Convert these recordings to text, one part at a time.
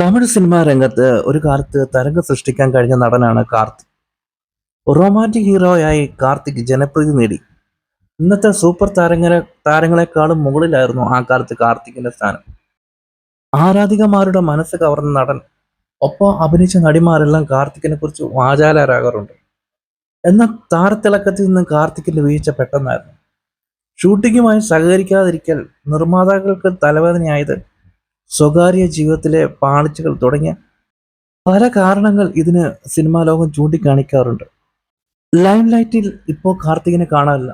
Tamil cinema രംഗത്ത് ഒരു കാലത്ത് തരംഗം സൃഷ്ടിക്കാൻ കഴിഞ്ഞ നടനാണ് കാർത്തിക്. റൊമാന്റിക് ഹീറോയായി കാർത്തിക് ജനപ്രീതി നേടി. ഇന്നത്തെ സൂപ്പർ താരങ്ങളെ താരങ്ങളെക്കാളും മുകളിലായിരുന്നു ആ കാലത്ത് കാർത്തികിന്റെ സ്ഥാനം. ആരാധികമാരുടെ മനസ്സ് കവർന്ന നടൻ ഒപ്പം അഭിനയിച്ച നടിമാരെല്ലാം കാർത്തിക്കിനെ കുറിച്ച് വാചാലരാകാറുണ്ട്. എന്നാൽ താരത്തിളക്കത്തിൽ നിന്ന് കാർത്തിക്കിന്റെ വീഴ്ച പെട്ടെന്നായിരുന്നു. ഷൂട്ടിങ്ങുമായി സഹകരിക്കാതിരിക്കൽ നിർമ്മാതാക്കൾക്ക് തലവേദനയായത് സ്വകാര്യ ജീവിതത്തിലെ പാളിച്ചകൾ തുടങ്ങിയ പല കാരണങ്ങൾ ഇതിന് സിനിമാ ലോകം ചൂണ്ടിക്കാണിക്കാറുണ്ട്. ലൈം ലൈറ്റിൽ ഇപ്പോൾ കാർത്തികിനെ കാണാനില്ല.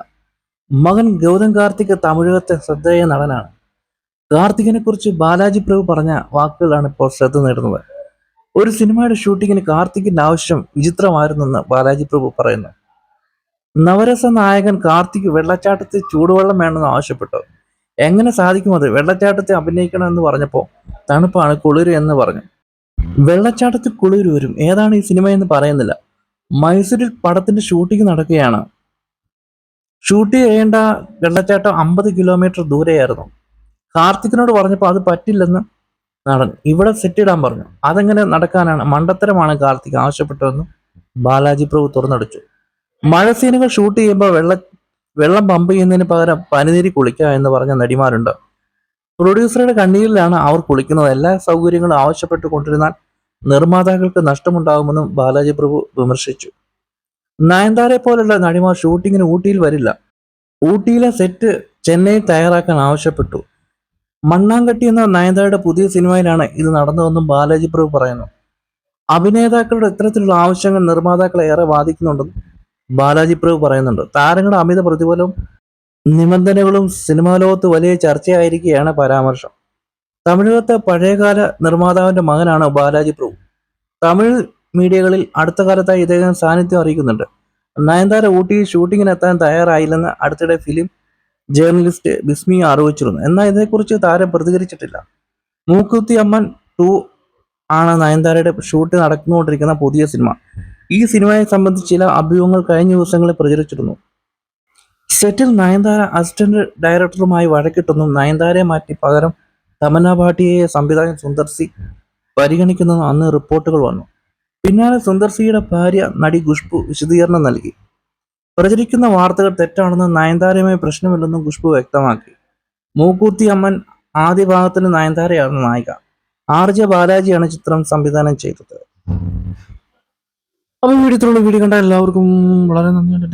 മകൻ ഗൗതം കാർത്തിക് തമിഴകത്തെ ശ്രദ്ധേയ നടനാണ്. കാർത്തികിനെ കുറിച്ച് ബാലാജി പ്രഭു പറഞ്ഞ വാക്കുകളാണ് ഇപ്പോൾ ശ്രദ്ധ നേടുന്നത്. ഒരു സിനിമയുടെ ഷൂട്ടിങ്ങിന് കാർത്തികിന്റെ ആവശ്യം വിചിത്രമായിരുന്നെന്ന് ബാലാജി പ്രഭു പറയുന്നു. നവരസ നായകൻ കാർത്തിക് വെള്ളച്ചാട്ടത്തിൽ ചൂടുവെള്ളം വേണമെന്ന് ആവശ്യപ്പെട്ടു. എങ്ങനെ സാധിക്കും അത്? വെള്ളച്ചാട്ടത്തെ അഭിനയിക്കണം എന്ന് പറഞ്ഞപ്പോൾ തണുപ്പാണ് കുളിര് എന്ന് പറഞ്ഞു. വെള്ളച്ചാട്ടത്തിൽ കുളിര് വരും. ഏതാണ് ഈ സിനിമ എന്ന് പറയുന്നില്ല. മൈസൂരിൽ പടത്തിന്റെ ഷൂട്ടിംഗ് നടക്കുകയാണ്. ഷൂട്ട് ചെയ്യേണ്ട വെള്ളച്ചാട്ടം അമ്പത് കിലോമീറ്റർ ദൂരെയായിരുന്നു. കാർത്തിക്കിനോട് പറഞ്ഞപ്പോൾ അത് പറ്റില്ലെന്ന് നടൻ ഇവിടെ സെറ്റ് ഇടാൻ പറഞ്ഞു. അതെങ്ങനെ നടക്കാനാണ്? മണ്ടത്തരമാണ് കാർത്തിക് ആവശ്യപ്പെട്ടതെന്ന് ബാലാജി പ്രഭു തുറന്നടിച്ചു. മഴ സീനുകൾ ഷൂട്ട് ചെയ്യുമ്പോൾ വെള്ള വെള്ളം പമ്പ് ചെയ്യുന്നതിന് പകരം പനിനീരി കുളിക്കുക എന്ന് പറഞ്ഞ നടിമാരുണ്ട്. പ്രൊഡ്യൂസറുടെ കണ്ണീരിലാണ് അവർ കുളിക്കുന്നത്. എല്ലാ സൗകര്യങ്ങളും ആവശ്യപ്പെട്ടു കൊണ്ടിരുന്നാൽ നിർമ്മാതാക്കൾക്ക് നഷ്ടമുണ്ടാകുമെന്നും ബാലാജി പ്രഭു വിമർശിച്ചു. നയൻതാരെ പോലുള്ള നടിമാർ ഷൂട്ടിങ്ങിന് ഊട്ടിയിൽ വരില്ല. ഊട്ടിയിലെ സെറ്റ് ചെന്നൈയിൽ തയ്യാറാക്കാൻ ആവശ്യപ്പെട്ടു. മണ്ണാങ്കട്ടി എന്ന നയൻതാരയുടെ പുതിയ സിനിമയിലാണ് ഇത് നടന്നതെന്നും ബാലാജി പ്രഭു പറയുന്നു. അഭിനേതാക്കളുടെ ഇത്തരത്തിലുള്ള ആവശ്യങ്ങൾ നിർമ്മാതാക്കളെ ഏറെ ബാധിക്കുന്നുണ്ടെന്നും ബാലാജി പ്രഭു പറയുന്നുണ്ട്. താരങ്ങളുടെ അമിത പ്രതിഫലവും നിബന്ധനകളും സിനിമാ ലോകത്ത് വലിയ ചർച്ചയായിരിക്കുകയാണ് പരാമർശം. തമിഴകത്തെ പഴയകാല നിർമ്മാതാവിന്റെ മകനാണ് ബാലാജി പ്രഭു. തമിഴ് മീഡിയകളിൽ അടുത്ത കാലത്തായി ഇദ്ദേഹം സാന്നിധ്യം അറിയിക്കുന്നുണ്ട്. നയൻതാര ഊട്ടിയിൽ ഷൂട്ടിങ്ങിന് എത്താൻ തയ്യാറായില്ലെന്ന് അടുത്തിടെ ഫിലിം ജേർണലിസ്റ്റ് ബിസ്മി അറിയിച്ചിരുന്നു എന്നാൽ ഇതേക്കുറിച്ച് താരം പ്രതികരിച്ചിട്ടില്ല. മൂക്കുത്തി അമ്മൻ ടു ആണ് നയൻതാരയുടെ ഷൂട്ട് നടന്നുകൊണ്ടിരിക്കുന്ന പുതിയ സിനിമ. ഈ സിനിമയെ സംബന്ധിച്ച് ചില അഭ്യൂഹങ്ങൾ കഴിഞ്ഞ ദിവസങ്ങളിൽ പ്രചരിച്ചിരുന്നു. സെറ്റിൽ നയൻതാര അസിസ്റ്റന്റ് ഡയറക്ടറുമായി വഴക്കിട്ടെന്നും നയൻതാരയെ മാറ്റി പകരം തമന്ന ഭാട്ടിയെ സംവിധായകൻ സുന്ദർ സി അന്ന് റിപ്പോർട്ടുകൾ വന്നു. പിന്നാലെ സുന്ദർ സിയുടെ ഭാര്യ നടി ഖുഷ്ബു വിശദീകരണം നൽകി. പ്രചരിക്കുന്ന വാർത്തകൾ തെറ്റാണെന്ന് നയൻതാരയുമായി പ്രശ്നമില്ലെന്നും ഖുഷ്ബു വ്യക്തമാക്കി. മൂക്കൂത്തി അമ്മൻ ആദ്യ ഭാഗത്തിന് നയൻതാരയാണ് നായിക. ആർ ജെ ബാലാജിയാണ് ചിത്രം സംവിധാനം ചെയ്തത്. അപ്പോൾ വീഡിയോ വീഡിയോ കണ്ട എല്ലാവർക്കും വളരെ നന്ദിയുണ്ട്